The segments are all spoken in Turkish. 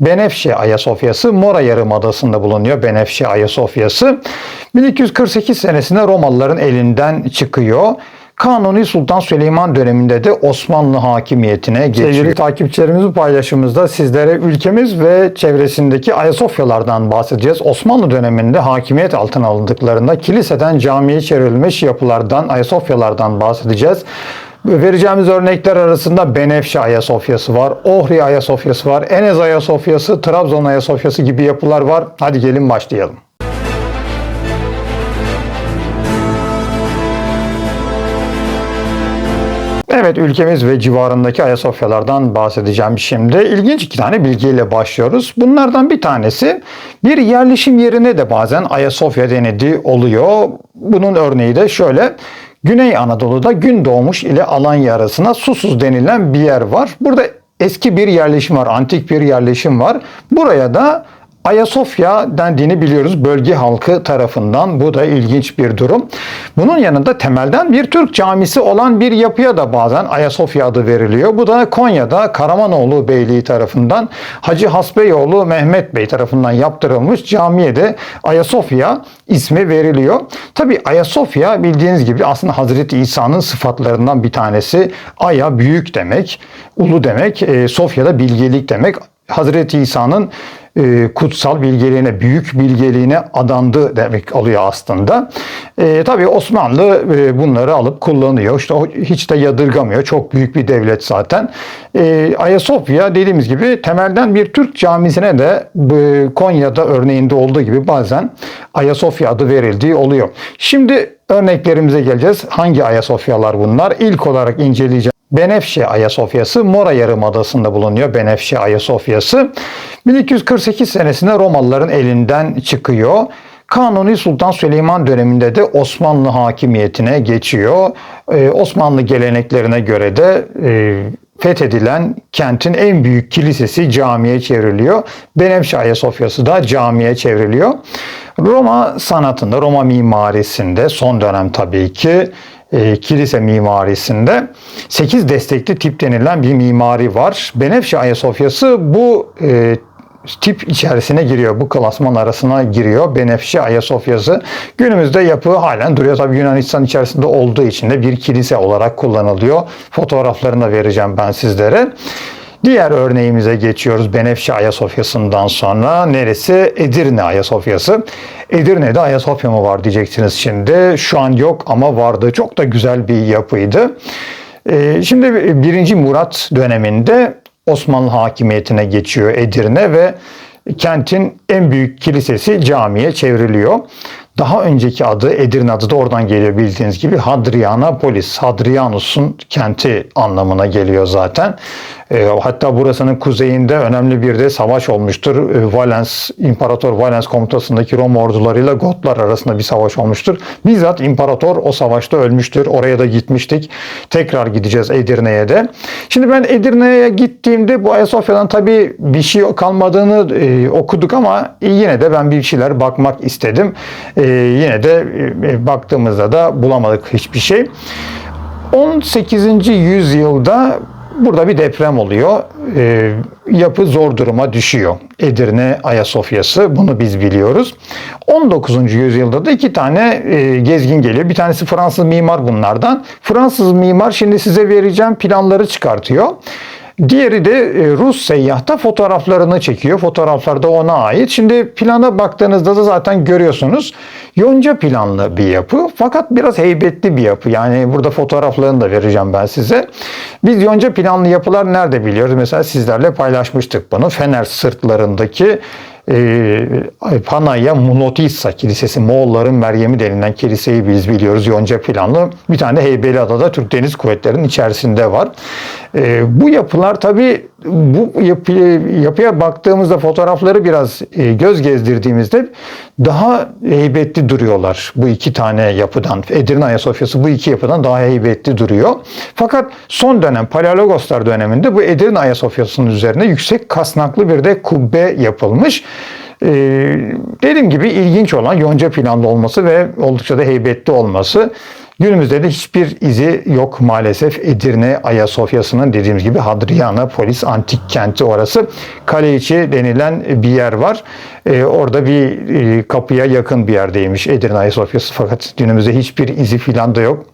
Benefşe Ayasofyası Mora Yarımadası'nda bulunuyor Benefşe Ayasofyası. 1248 senesinde Romalıların elinden çıkıyor. Kanuni Sultan Süleyman döneminde de Osmanlı hakimiyetine geçiyor. Sevgili takipçilerimiz bu paylaşımımızda sizlere ülkemiz ve çevresindeki Ayasofyalardan bahsedeceğiz. Osmanlı döneminde hakimiyet altına alındıklarında kiliseden camiye çevrilmiş yapılardan, Ayasofyalardan bahsedeceğiz. Vereceğimiz örnekler arasında Benefşe Ayasofyası var, Ohri Ayasofyası var, Enez Ayasofyası, Trabzon Ayasofyası gibi yapılar var. Hadi gelin başlayalım. Evet ülkemiz ve civarındaki Ayasofyalardan bahsedeceğim şimdi. İlginç iki tane bilgiyle başlıyoruz. Bunlardan bir tanesi bir yerleşim yerine de bazen Ayasofya denildiği oluyor. Bunun örneği de şöyle. Güney Anadolu'da gün doğmuş ile Alanya arasına Susuz denilen bir yer var. Burada eski bir yerleşim var, antik bir yerleşim var. Buraya da Ayasofya dendiğini biliyoruz bölge halkı tarafından. Bu da ilginç bir durum. Bunun yanında temelden bir Türk camisi olan bir yapıya da bazen Ayasofya adı veriliyor. Bu da Konya'da Karamanoğlu Beyliği tarafından Hacı Hasbeyoğlu Mehmet Bey tarafından yaptırılmış camiye de Ayasofya ismi veriliyor. Tabi Ayasofya bildiğiniz gibi aslında Hazreti İsa'nın sıfatlarından bir tanesi. Aya büyük demek, ulu demek, e, Sofya'da bilgelik demek. Hazreti İsa'nın e, kutsal bilgeliğine, büyük bilgeliğine adandı demek oluyor aslında. E, tabii Osmanlı e, bunları alıp kullanıyor. İşte hiç de yadırgamıyor. Çok büyük bir devlet zaten. E, Ayasofya dediğimiz gibi temelden bir Türk camisine de e, Konya'da örneğinde olduğu gibi bazen Ayasofya adı verildiği oluyor. Şimdi örneklerimize geleceğiz. Hangi Ayasofyalar bunlar? İlk olarak inceleyeceğiz. Benefşe Ayasofyası Mora Yarımadası'nda bulunuyor Benefşe Ayasofyası. 1248 senesinde Romalıların elinden çıkıyor. Kanuni Sultan Süleyman döneminde de Osmanlı hakimiyetine geçiyor. Ee, Osmanlı geleneklerine göre de e, fethedilen kentin en büyük kilisesi camiye çevriliyor. Benefşe Ayasofyası da camiye çevriliyor. Roma sanatında, Roma mimarisinde son dönem tabii ki e, kilise mimarisinde 8 destekli tip denilen bir mimari var. Benefşe Ayasofyası bu e, tip içerisine giriyor. Bu klasman arasına giriyor. Benefşe Ayasofyası. Günümüzde yapı halen duruyor. Tabii Yunanistan içerisinde olduğu için de bir kilise olarak kullanılıyor. Fotoğraflarını da vereceğim ben sizlere. Diğer örneğimize geçiyoruz Benefşe Ayasofya'sından sonra. Neresi? Edirne Ayasofyası. Edirne'de Ayasofya mı var diyeceksiniz şimdi. Şu an yok ama vardı. Çok da güzel bir yapıydı. Ee, şimdi 1. Murat döneminde Osmanlı hakimiyetine geçiyor Edirne ve kentin en büyük kilisesi camiye çevriliyor. Daha önceki adı Edirne adı da oradan geliyor bildiğiniz gibi Hadrianapolis. Hadrianus'un kenti anlamına geliyor zaten. E, hatta burasının kuzeyinde önemli bir de savaş olmuştur. E, Valens, İmparator Valens komutasındaki Roma ordularıyla Gotlar arasında bir savaş olmuştur. Bizzat İmparator o savaşta ölmüştür. Oraya da gitmiştik. Tekrar gideceğiz Edirne'ye de. Şimdi ben Edirne'ye gittiğimde bu Ayasofya'dan tabii bir şey kalmadığını e, okuduk ama yine de ben bir şeyler bakmak istedim. Yine de baktığımızda da bulamadık hiçbir şey. 18. yüzyılda burada bir deprem oluyor. E, yapı zor duruma düşüyor. Edirne Ayasofya'sı bunu biz biliyoruz. 19. yüzyılda da iki tane e, gezgin geliyor. Bir tanesi Fransız mimar bunlardan. Fransız mimar şimdi size vereceğim planları çıkartıyor. Diğeri de e, Rus seyyahta fotoğraflarını çekiyor. Fotoğraflar da ona ait. Şimdi plana baktığınızda da zaten görüyorsunuz. Yonca planlı bir yapı fakat biraz heybetli bir yapı. Yani burada fotoğraflarını da vereceğim ben size. Biz yonca planlı yapılar nerede biliyoruz? Mesela sizlerle paylaşmıştık bunu. Fener sırtlarındaki e, Panaya Munotissa Kilisesi, Moğolların Meryem'i denilen kiliseyi biz biliyoruz Yonca planlı. Bir tane Heybeliada'da Türk Deniz Kuvvetleri'nin içerisinde var. E, bu yapılar tabi bu yapı, yapıya baktığımızda fotoğrafları biraz e, göz gezdirdiğimizde daha heybetli duruyorlar bu iki tane yapıdan. Edirne Ayasofya'sı bu iki yapıdan daha heybetli duruyor. Fakat son dönem Paleologoslar döneminde bu Edirne Ayasofya'sının üzerine yüksek kasnaklı bir de kubbe yapılmış. Ee, dediğim gibi ilginç olan yonca planlı olması ve oldukça da heybetli olması. Günümüzde de hiçbir izi yok maalesef Edirne Ayasofya'sının dediğimiz gibi Hadriana Polis Antik Kenti orası. Kale içi denilen bir yer var. Ee, orada bir e, kapıya yakın bir yerdeymiş Edirne Ayasofya'sı fakat günümüzde hiçbir izi filan da yok.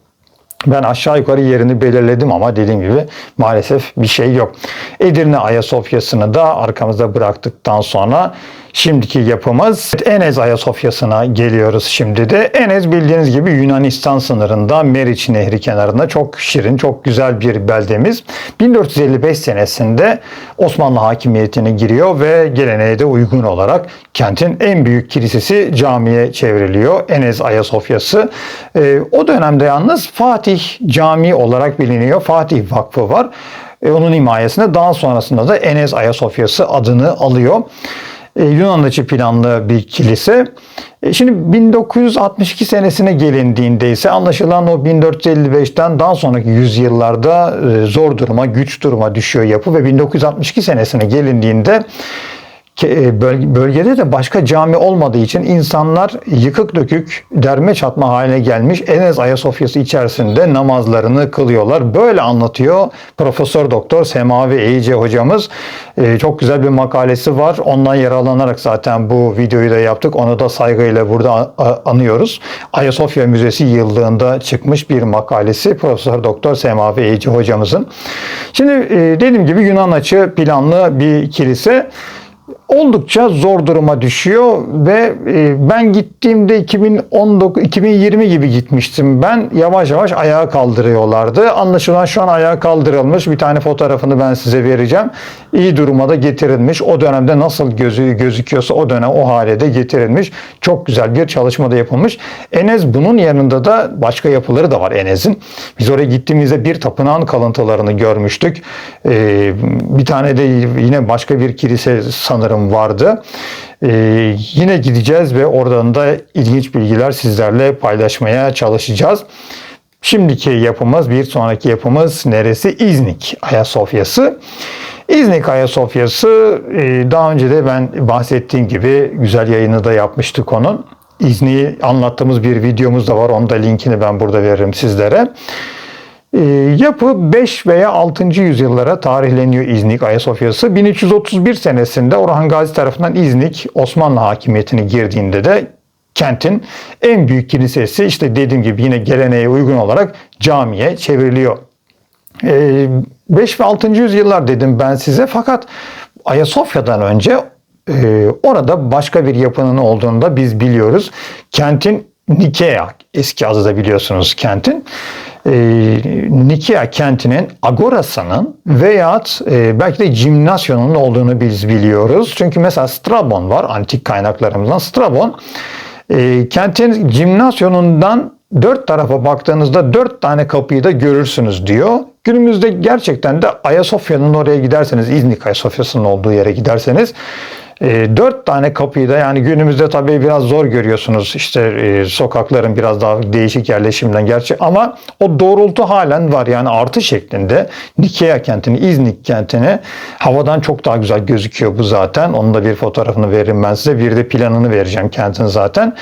Ben aşağı yukarı yerini belirledim ama dediğim gibi maalesef bir şey yok. Edirne Ayasofya'sını da arkamızda bıraktıktan sonra şimdiki yapımız Enez Ayasofya'sına geliyoruz şimdi de. Enez bildiğiniz gibi Yunanistan sınırında Meriç Nehri kenarında çok şirin, çok güzel bir beldemiz. 1455 senesinde Osmanlı hakimiyetine giriyor ve geleneğe de uygun olarak kentin en büyük kilisesi camiye çevriliyor. Enez Ayasofya'sı. Ee, o dönemde yalnız Fatih Camii olarak biliniyor. Fatih Vakfı var. Ee, onun himayesinde daha sonrasında da Enez Ayasofya'sı adını alıyor. Yunanlıcı planlı bir kilise. E, Şimdi 1962 senesine gelindiğinde ise anlaşılan o 1455'ten daha sonraki yüzyıllarda e, zor duruma, güç duruma düşüyor yapı ve 1962 senesine gelindiğinde e, bölgede de başka cami olmadığı için insanlar yıkık dökük derme çatma haline gelmiş Enez Ayasofya'sı içerisinde namazlarını kılıyorlar. Böyle anlatıyor Profesör Doktor Semavi Eyice hocamız. E, Çok güzel bir makalesi var. Ondan yararlanarak zaten bu videoyu da yaptık. Onu da saygıyla burada anıyoruz. Ayasofya Müzesi yıllığında çıkmış bir makalesi Profesör Doktor Semavi Eyice hocamızın. Şimdi e, dediğim gibi Yunan açı planlı bir kilise oldukça zor duruma düşüyor ve e, ben gittiğimde 2019 2020 gibi gitmiştim. Ben yavaş yavaş ayağa kaldırıyorlardı. Anlaşılan şu an ayağa kaldırılmış. Bir tane fotoğrafını ben size vereceğim. İyi duruma da getirilmiş. O dönemde nasıl gözü gözüküyorsa o dönem o hale de getirilmiş. Çok güzel bir çalışma da yapılmış. Enes bunun yanında da başka yapıları da var Enes'in. Biz oraya gittiğimizde bir tapınağın kalıntılarını görmüştük. E, bir tane de yine başka bir kilise sanırım vardı. Ee, yine gideceğiz ve oradan da ilginç bilgiler sizlerle paylaşmaya çalışacağız. Şimdiki yapımız, bir sonraki yapımız neresi? İznik Ayasofya'sı. İznik Ayasofya'sı e, daha önce de ben bahsettiğim gibi güzel yayını da yapmıştık onun. İznik'i anlattığımız bir videomuz da var. Onun da linkini ben burada veririm sizlere. E, yapı 5 veya 6. yüzyıllara tarihleniyor İznik Ayasofya'sı. 1331 senesinde Orhan Gazi tarafından İznik Osmanlı hakimiyetine girdiğinde de kentin en büyük kilisesi işte dediğim gibi yine geleneğe uygun olarak camiye çevriliyor. 5 ve 6. yüzyıllar dedim ben size fakat Ayasofya'dan önce e, orada başka bir yapının olduğunu da biz biliyoruz. Kentin Nikea eski adı da biliyorsunuz kentin. E, Nikea kentinin agorasının veyahut e, belki de jimnasyonun olduğunu biz biliyoruz. Çünkü mesela Strabon var antik kaynaklarımızdan. Strabon e, kentin jimnasyonundan dört tarafa baktığınızda dört tane kapıyı da görürsünüz diyor. Günümüzde gerçekten de Ayasofya'nın oraya giderseniz, İznik Ayasofya'sının olduğu yere giderseniz e, dört tane kapıyı da yani günümüzde tabii biraz zor görüyorsunuz işte e, sokakların biraz daha değişik yerleşimden gerçi ama o doğrultu halen var yani artı şeklinde Nikea kentini, İznik kentini havadan çok daha güzel gözüküyor bu zaten. Onun da bir fotoğrafını veririm ben size. Bir de planını vereceğim kentin zaten.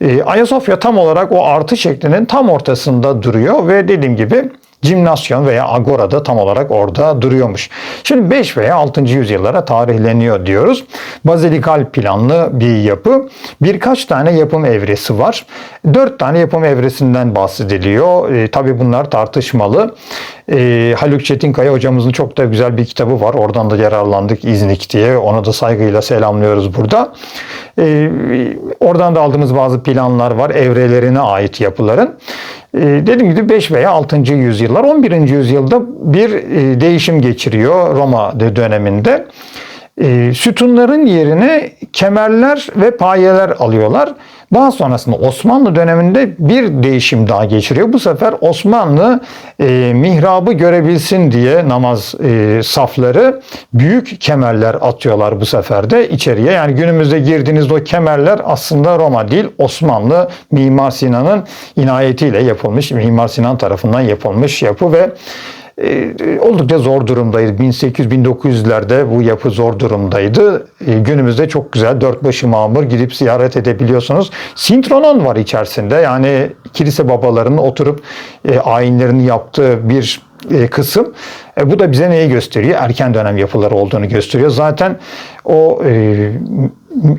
E, Ayasofya tam olarak o artı şeklinin tam ortasında duruyor ve dediğim gibi Cimnasyon veya agora da tam olarak orada duruyormuş. Şimdi 5 veya 6. yüzyıllara tarihleniyor diyoruz. Bazilikal planlı bir yapı. Birkaç tane yapım evresi var. 4 tane yapım evresinden bahsediliyor. E, tabii bunlar tartışmalı. E, Haluk Çetinkaya hocamızın çok da güzel bir kitabı var. Oradan da yararlandık İznik diye. Onu da saygıyla selamlıyoruz burada. E, oradan da aldığımız bazı planlar var. Evrelerine ait yapıların. E, dediğim gibi 5 veya 6. yüzyıllar 11. yüzyılda bir e, değişim geçiriyor Roma döneminde. E, sütunların yerine kemerler ve payeler alıyorlar. Daha sonrasında Osmanlı döneminde bir değişim daha geçiriyor. Bu sefer Osmanlı e, mihrabı görebilsin diye namaz e, safları büyük kemerler atıyorlar bu sefer de içeriye. Yani günümüzde girdiğinizde o kemerler aslında Roma değil Osmanlı Mimar Sinan'ın inayetiyle yapılmış, Mimar Sinan tarafından yapılmış yapı ve oldukça zor durumdaydı. 1800-1900'lerde bu yapı zor durumdaydı. E, günümüzde çok güzel dört başı mamur gidip ziyaret edebiliyorsunuz. Sintronon var içerisinde. Yani kilise babalarının oturup e, ayinlerini yaptığı bir e, kısım. E, bu da bize neyi gösteriyor? Erken dönem yapıları olduğunu gösteriyor. Zaten o e,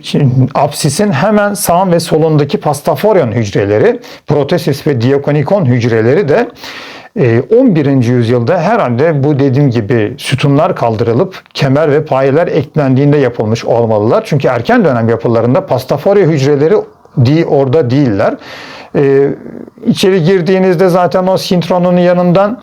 şimdi apsisin hemen sağ ve solundaki pastaforyon hücreleri, protesis ve diakonikon hücreleri de e, 11. yüzyılda herhalde bu dediğim gibi sütunlar kaldırılıp kemer ve payeler eklendiğinde yapılmış olmalılar. Çünkü erken dönem yapılarında pastaforya hücreleri di orada değiller. E, içeri girdiğinizde zaten o sintronun yanından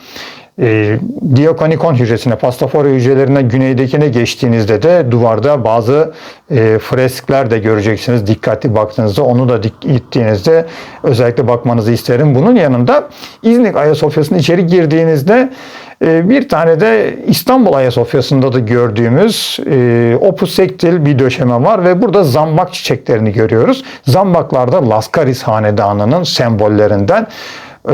e, diakonikon hücresine, pastafora hücrelerine güneydekine geçtiğinizde de duvarda bazı e, freskler de göreceksiniz. Dikkatli baktığınızda onu da gittiğinizde özellikle bakmanızı isterim. Bunun yanında İznik Ayasofya'sına içeri girdiğinizde e, bir tane de İstanbul Ayasofya'sında da gördüğümüz e, opus sektil bir döşeme var ve burada zambak çiçeklerini görüyoruz. Zambaklar da Laskaris Hanedanı'nın sembollerinden.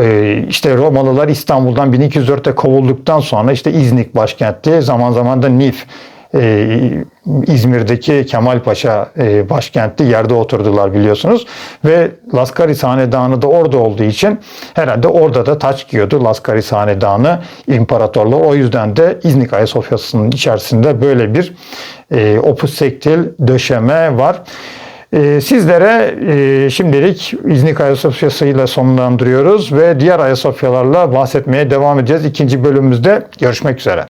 Ee, işte Romalılar İstanbul'dan 1204'te kovulduktan sonra işte İznik başkentti. Zaman zaman da Nif e, İzmir'deki Kemal Paşa e, yerde oturdular biliyorsunuz. Ve Laskaris Hanedanı da orada olduğu için herhalde orada da taç giyiyordu Laskaris Hanedanı imparatorluğu. O yüzden de İznik Ayasofya'sının içerisinde böyle bir e, opus sektil döşeme var. Ee, Sizlere e, şimdilik İznik Ayasofya'sıyla sonlandırıyoruz ve diğer Ayasofyalarla bahsetmeye devam edeceğiz. İkinci bölümümüzde görüşmek üzere.